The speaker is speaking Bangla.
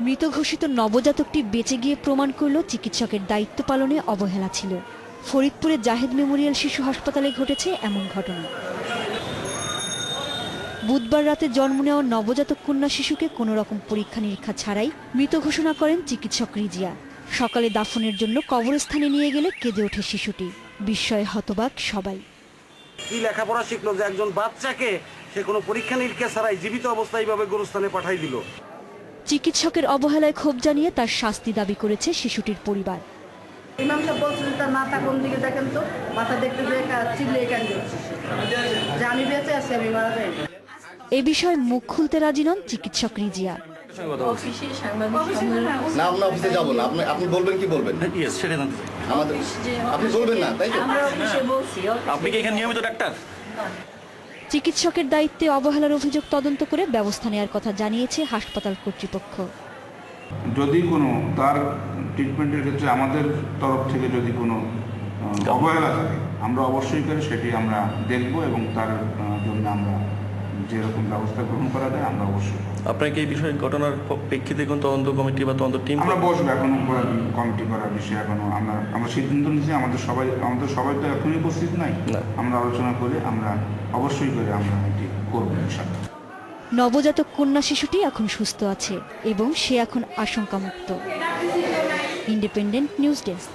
মৃত ঘোষিত নবজাতকটি বেঁচে গিয়ে প্রমাণ করল চিকিৎসকের দায়িত্ব পালনে অবহেলা ছিল। ফরিদপুরের জাহেদ মেমোরিয়াল শিশু হাসপাতালে ঘটেছে এমন ঘটনা। বুধবার রাতে জন্ম নেওয়া নবজাতক কন্যা শিশুকে কোনো রকম পরীক্ষা নিরীক্ষা ছাড়াই মৃত ঘোষণা করেন চিকিৎসক রিজিয়া। সকালে দাফনের জন্য কবরস্থানে নিয়ে গেলে কেঁদে ওঠে শিশুটি। বিস্ময়ে হতবাক সবাই। কি লেখাপড়া শিখলো যে একজন বাচ্চাকে সে কোনো পরীক্ষা নিরীক্ষা ছাড়াই জীবিত অবস্থায় এইভাবে গরুস্থানে পাঠাই দিল। চিকিৎসকের অবহেলায় ক্ষোভ জানিয়ে তার শাস্তি দাবি করেছে শিশুটির পরিবার। ইমাম সাহেব বলছে যে তার মাথা কোন দিকে দেখেন তো? মাথা দেখতে যে চিল্লে কান্দে যে আমি বেঁচে আছি আমি মারা যাইনি এ বিষয়ে মুখ খুলতে রাজি নন চিকিৎসক রিজিয়া। অফিসে না আমরা অফিসে যাব না। আপনি আপনি বলবেন কি বলবেন? সেটা জানতে আমাদের আপনি বলবেন না তাই তো? আমরা অফিসে বলছি আপনি কি এখানে নিয়মিত ডাক্তার? চিকিৎসকের দায়িত্বে অবহেলার অভিযোগ তদন্ত করে ব্যবস্থা নেওয়ার কথা জানিয়েছে হাসপাতাল কর্তৃপক্ষ। যদি কোনো, তার ট্রিটমেন্টের ক্ষেত্রে আমাদের তরফ থেকে যদি কোনো অবহেলা থাকে, আমরা অবশ্যই করে সেটি আমরা দেখব এবং তার জন্য আমরা যেরকম ব্যবস্থা গ্রহণ করা যায় আমরা অবশ্যই আপনাকে এই বিষয়ে ঘটনার প্রেক্ষিতে কোন তদন্ত কমিটি বা তদন্ত টিম আমরা বসবো এখনও কমিটি করার বিষয়ে এখনও। আমরা আমরা সিদ্ধান্ত নিচ্ছি আমাদের সবাই আমাদের সবাই তো এখনই উপস্থিত নাই। আমরা আলোচনা করে আমরা অবশ্যই করে আমরা এটি করব ইনশাআল্লাহ। নবজাতক কন্যা শিশুটি এখন সুস্থ আছে এবং সে এখন আশঙ্কামুক্ত। Independent news desk.